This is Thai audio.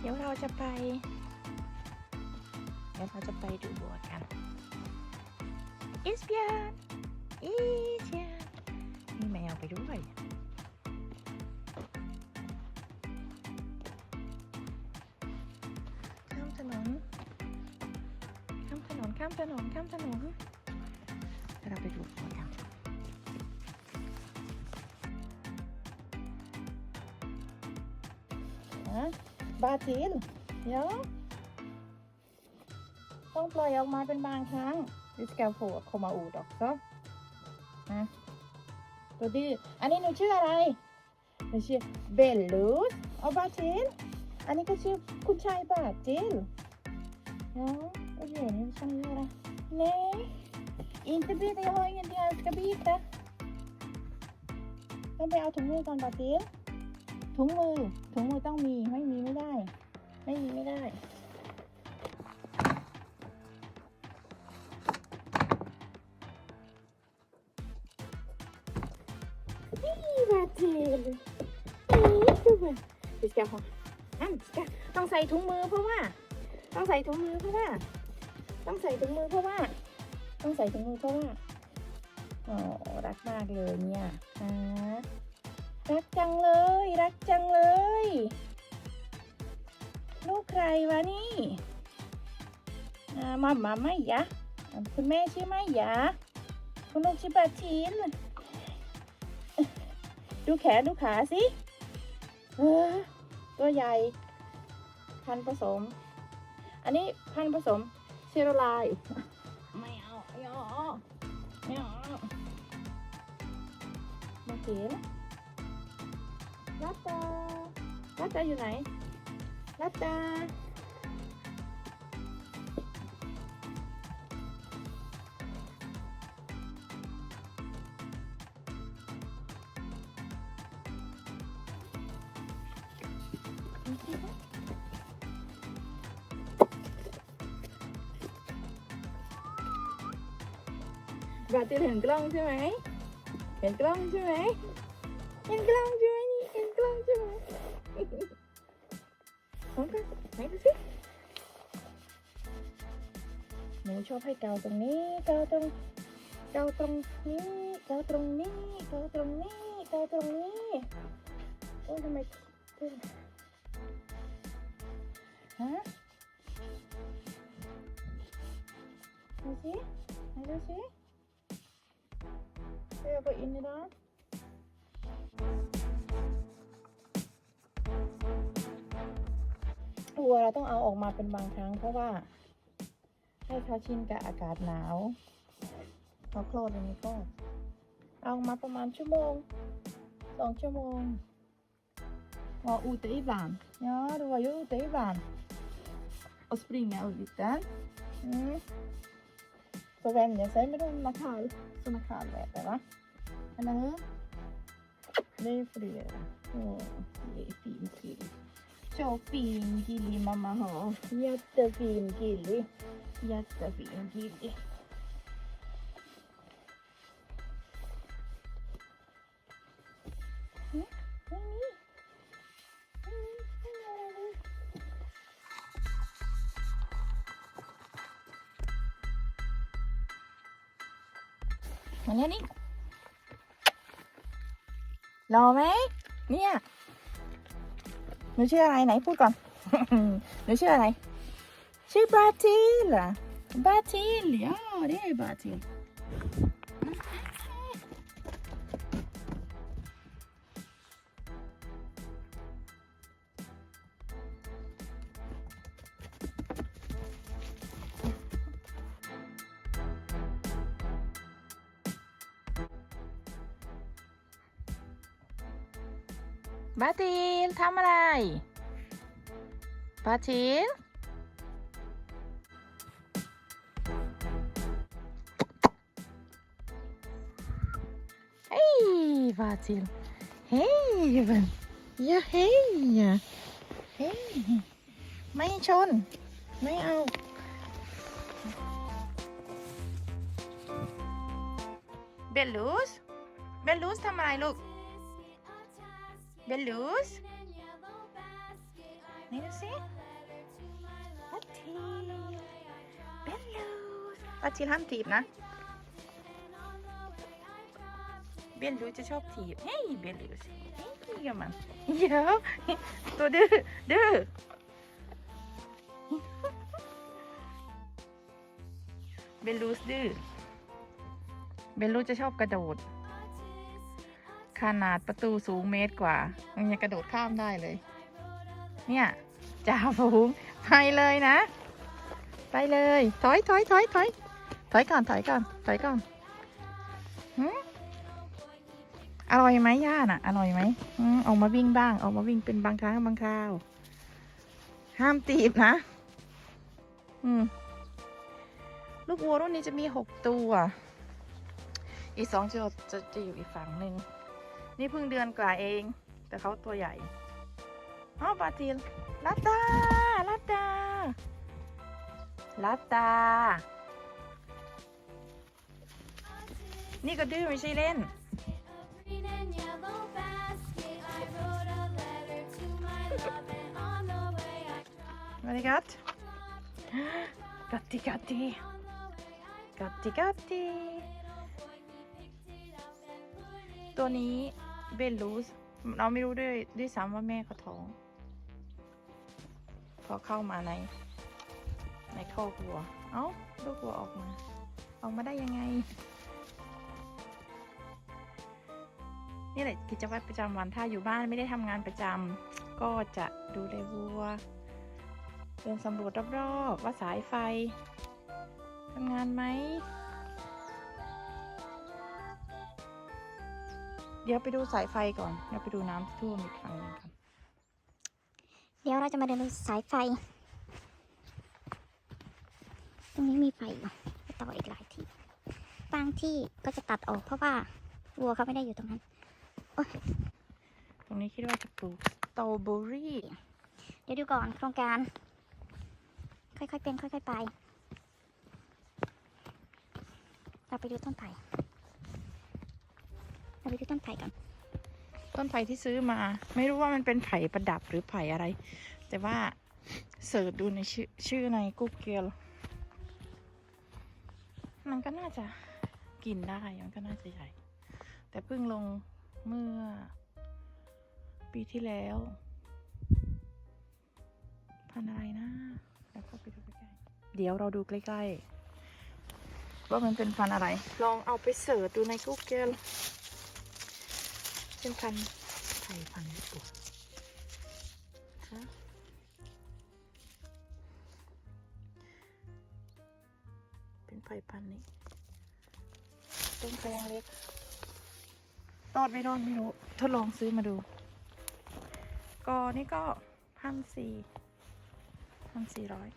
เดี๋ยวเราจะไป เดี๋ยวเราจะไปดูโบสถ์กันอิสเบียนอิสเบียนมีแมวไปด้วยข้ามถนนข้ามถนนข้ามถนนข้ามถนนเดี๋ยวเราไปดูโบสถ์กันฮะ บาทิลเดี๋ยวต้องปล่อยออกมาเป็นบางครั้งดิสแกลโผล่เข้ามาอูดอกก็นะตัวดื้อันนี้หนูชื่ออะไรหนูชื่อเบลลูสเอาบาทิลอันนี้ก็ชื่อคุณชายบาทิลเนาะโอ้ยนี่ช่างเยอะนะ Nej, inte bita. Jag har ingenting jag ska bita. ต้องไปเอาถุงมือก่อนบาทิล ถุงมือ ถุงมือต้องมี ไม่มีไม่ได้ ไม่มีไม่ได้นี่บาเทลนี่ดูมันดิสแกของอันดิสแกต้องใส่ถุงมือเพราะว่า ต้องใส่ถุงมือเพราะว่า ต้องใส่ถุงมือเพราะว่า ต้องใส่ถุงมือเพราะว่าอ๋อรักมากเลยเนี่ยฮะ รักจังเลย รักจังเลย ลูกใครวะนี่อ่ามามาไม่ยะ คุณแม่ชื่อไม่ยะ คุณลูกชื่อปาชิน ดูแขนดูขาสิเออตัวใหญ่ พันผสม อันนี้พันผสมเชโรไลไม่เอา ไม่เอา ไม่เอามาเขียนรั ตตารัตตาอยู่ไหนรัตตาบาติลเห็นกล้องใช่ไหม เห็นกล้องใช่ไหม เห็นกล้องใช่ไหม ชอบให้เกาตรงนี้เกาตรงเกาตรงนี้เกาตรงนี้เกาตรงนี้เกาตรงนี้โอ้ทำไมฮะดูสิไหนดูสิเดี๋ยวไปอินนี่นะวัวเราต้องเอาออกมาเป็นบางครั้งเพราะว่า ให้เขาชินกับอากาศหนาวเขาโคลดอย่างนี้ก็ เอาออกมาประมาณชั่วโมงสองชั่วโมง var ute ibland. Ja, du var ju ute ibland. Och springa och lite. Mm. Så vänja sig med de kall, såna kallväder va? Eller hur? Det får du göra. Åh, det är fin kille. Så fin kille mamma har. Jättefin kille. Jättefin kille. Mm, vad är ni? Vad är หนูชื่ออะไรไหนพูดก่อน หนูชื่ออะไร ชื่อบาทิลเหรอบาทิล ja det är Batil บาทิลทำอะไรบาทิล Hej Batil! Hej vän! Ja hej! Hej! ไม่ชน ไม่เอาเบลลูสเบลลูสทำอะไรลูก เบลลูสนดูดูสิปัตทีเบลลูปัตทีห้ามถีบนะ เบลลูจะชอบถีบ เฮ้ย เบลลูสิเฮ้ยกับมันเดี๋ยวตัวดื้อ ดื้อเบลลูสดื้อ เบลลูจะชอบกระโดด ขนาดประตูสูงเมตรกว่ามันยังกระโดดข้ามได้เลย เนี่ยจ่าฝูงไปเลยนะ ไปเลย ถอยถอยถอยถอยถอยก่อนถอยก่อนถอยก่อนอร่อยไหมย่าน่ะ อร่อยไหมอืมออกมาวิ่งบ้าง ออกมาวิ่งเป็นบางครั้งบางคราว ห้ามตีบนะ อืมลูกวัวรุ่นนี้จะมีหกตัว อีกสองจะจะจะอยู่อีกฝั่งหนึ่ง นี่เพิ่งเดือนกว่าเอง แต่เขาตัวใหญ่อ๋อปาจิลลัตตาลัตตาลัตตา นี่ก็ดื้อไม่ใช่เล่น Green and yellow basket. I wrote a letter to เบลลูสเราไม่รู้ด้วยด้วยซ้ำว่าแม่เขาท้อง พอเข้ามาใน ในคอกวัว เอ้าลูกวัวออกมา ออกมาได้ยังไง นี่แหละกิจวัตรประจำวันถ้าอยู่บ้านไม่ได้ทำงานประจำก็จะดูแลวัวเดินสำรวจรอบๆว่าสายไฟทำงานไหม เดี๋ยวไปดูสายไฟก่อน เดี๋ยวไปดูน้ำที่ท่วมอีกครั้งหนึงครับเดี๋ยวเราจะมาเดินดูสายไฟ ตรงนี้มีไฟอยู่ไปต่ออีกหลายที่ บางที่ก็จะตัดออกเพราะว่าวัวเขาไม่ได้อยู่ตรงนั้น ตรงนี้คิดว่าจะปลูกสตรอเบอรี่ เดี๋ยวดูก่อนโครงการ ค่อยๆเป็นค่อย ๆ ไป เราไปดูต้นไผ่ เราไปดูต้นไผ่ก่อน ต้นไผ่ที่ซื้อมา ไม่รู้ว่ามันเป็นไผ่ประดับหรือไผ่อะไร แต่ว่าเสิร์ชดูในชื่อชื่อใน Google มันก็น่าจะกินได้ มันก็น่าจะใหญ่ แต่เพิ่งลงเมื่อปีที่แล้วพันธุ์อะไรนะแล้วก็ไปดูใกล้ๆเดี๋ยวเราดูใกล้ๆว่ามันเป็นพันธุ์อะไร ลองเอาไปเสิร์ชดูใน Google เป็นพันธุ์ไทยพันธุ์ญี่ปุ่นฮะเป็นไผ่พันธุ์นี้ต้นแปลงเล็กรอดไม่รอดไม่รู้ทดลองซื้อมาดูก็นี่ก็พันสี่พันสี่ร้อย